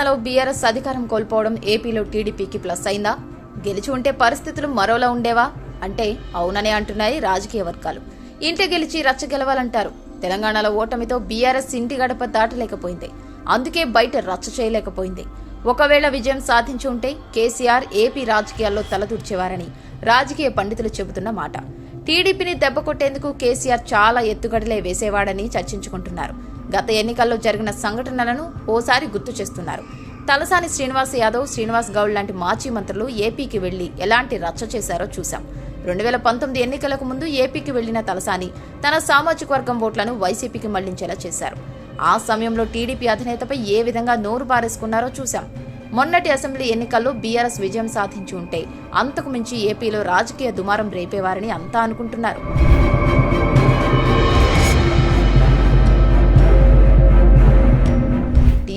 తెలంగాణలో బీఆర్ఎస్ అధికారం కోల్పోవడం ఏపీలో టీడీపీకి ప్లస్ అయిందా? గెలిచి ఉంటే పరిస్థితులు మరోలా ఉండేవా? అంటే అవుననే అంటున్నాయి రాజకీయ వర్గాలు. ఇంటి గెలిచి రచ్చ గెలవాలంటారు. తెలంగాణలో ఓటమితో బీఆర్ఎస్ ఇంటి గడప దాటలేకపోయింది. అందుకే బయట రచ్చ చేయలేకపోయింది. ఒకవేళ విజయం సాధించి ఉంటే కేసీఆర్ ఏపీ రాజకీయాల్లో తలదూర్చేవారని రాజకీయ పండితులు చెబుతున్న మాట. టీడీపీని దెబ్బకొట్టేందుకు కేసీఆర్ చాలా ఎత్తుగడలే వేసేవాడని చర్చించుకుంటున్నారు. గత ఎన్నికల్లో జరిగిన సంఘటనలను ఓసారి గుర్తు చేస్తున్నారు. తలసాని శ్రీనివాస్ యాదవ్ శ్రీనివాస్ గౌడ్ లాంటి మాజీ మంత్రులు ఏపీకి వెళ్ళి ఎలాంటి రచ్చ చేశారో చూశాం. రెండు వేల పంతొమ్మిది ఎన్నికలకు ముందు ఏపీకి వెళ్ళిన తలసాని తన సామాజిక వర్గం ఓట్లను వైసీపీకి మళ్ళించేలా చేశారు. ఆ సమయంలో టీడీపీ అధినేతపై ఏ విధంగా నోరు పారేసుకున్నారో చూశాం. మొన్నటి అసెంబ్లీ ఎన్నికల్లో బీఆర్ఎస్ విజయం సాధించి ఉంటే అంతకు మించి ఏపీలో రాజకీయ దుమారం రేపేవారని అంతా అనుకుంటున్నారు.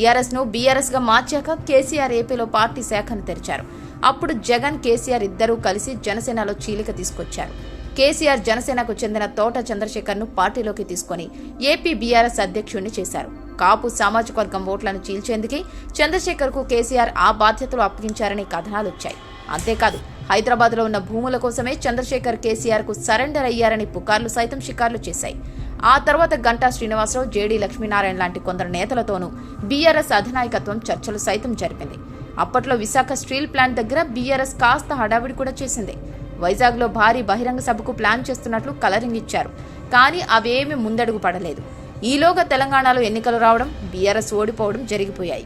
టీఆర్ఎస్ను బీఆర్ఎస్గా మార్చాక కేసీఆర్ ఏపీలో పార్టీ శాఖను తెరిచారు. అప్పుడు జగన్ కేసీఆర్ ఇద్దరూ కలిసి జనసేనలో చీలిక తీసుకొచ్చారు. కేసీఆర్ జనసేనకు చెందిన తోట చంద్రశేఖర్ను పార్టీలోకి తీసుకొని ఏపీ బీఆర్ఎస్ అధ్యక్షుడిని చేశారు. కాపు సామాజిక వర్గం ఓట్లను చీల్చేందుకే చంద్రశేఖర్కు కేసీఆర్ ఆ బాధ్యతలు అప్పగించారని కథనాలు వచ్చాయి. అంతేకాదు హైదరాబాద్లో ఉన్న భూముల కోసమే చంద్రశేఖర్ కేసీఆర్కు సరెండర్ అయ్యారని పుకార్లు సైతం షికార్లు చేశాయి. ఆ తర్వాత గంటా శ్రీనివాసరావు జేడీ లక్ష్మీనారాయణ లాంటి కొందరు నేతలతోనూ బీఆర్ఎస్ అధినాయకత్వం చర్చలు సైతం జరిపింది. అప్పట్లో విశాఖ స్టీల్ ప్లాంట్ దగ్గర బీఆర్ఎస్ కాస్త హడావిడి కూడా చేసింది. వైజాగ్లో భారీ బహిరంగ సభకు ప్లాన్ చేస్తున్నట్లు కలరింగ్ ఇచ్చారు. కానీ అవేమీ ముందడుగు పడలేదు. ఈలోగా తెలంగాణలో ఎన్నికలు రావడం బీఆర్ఎస్ ఓడిపోవడం జరిగిపోయాయి.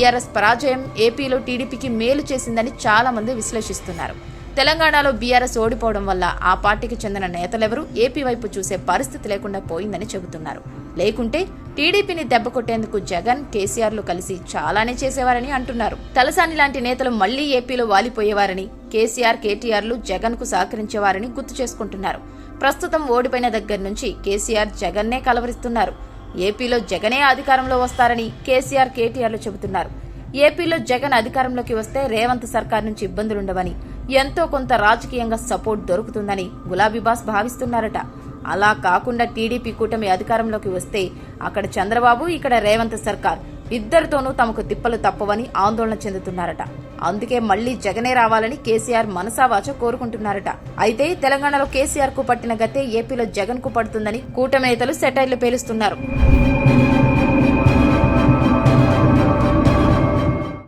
బీఆర్ఎస్ పరాజయం ఏపీలో టీడీపీకి మేలు చేసిందని చాలా మంది విశ్లేషిస్తున్నారు. తెలంగాణలో బీఆర్ఎస్ ఓడిపోవడం వల్ల ఆ పార్టీకి చెందిన నేతలెవరూ? ఏపీ వైపు చూసే పరిస్థితి లేకుండా పోయిందని చెబుతున్నారు. లేకుంటే టీడీపీని దెబ్బకొట్టేందుకు జగన్ కేసీఆర్లు కలిసి చాలానే చేసేవారని అంటున్నారు. తలసాని లాంటి నేతలు మళ్ళీ ఏపీలో వాలిపోయేవారని కేసీఆర్ కేటీఆర్లు జగన్కు సహకరించేవారని గుర్తు చేసుకుంటున్నారు. ప్రస్తుతం ఓడిపోయిన దగ్గర నుంచి కేసీఆర్ జగన్నే కలవరిస్తున్నారు. ఏపీలో జగనే అధికారంలో వస్తారని కేసీఆర్ కేటీఆర్లు చెబుతున్నారు. ఏపీలో జగన్ అధికారంలోకి వస్తే రేవంత్ సర్కార్ నుంచి ఇబ్బందులుండవని ఎంతో కొంత రాజకీయంగా సపోర్ట్ దొరుకుతుందని గులాబీ బాస్ భావిస్తున్నారట. అలా కాకుండా టీడీపీ కూటమి అధికారంలోకి వస్తే అక్కడ చంద్రబాబు ఇక్కడ రేవంత్ సర్కార్. ఇద్దరితోనూ తమకు తిప్పలు తప్పవని ఆందోళన చెందుతున్నారట. అందుకే మళ్ళీ జగనే రావాలని కేసీఆర్ మనసావాచ కోరుకుంటున్నారట. అయితే తెలంగాణలో కేసీఆర్కు పట్టిన గతే ఏపీలో జగన్కు పడుతుందని కూటమి నేతలు సెటైర్లు పేలుస్తున్నారు.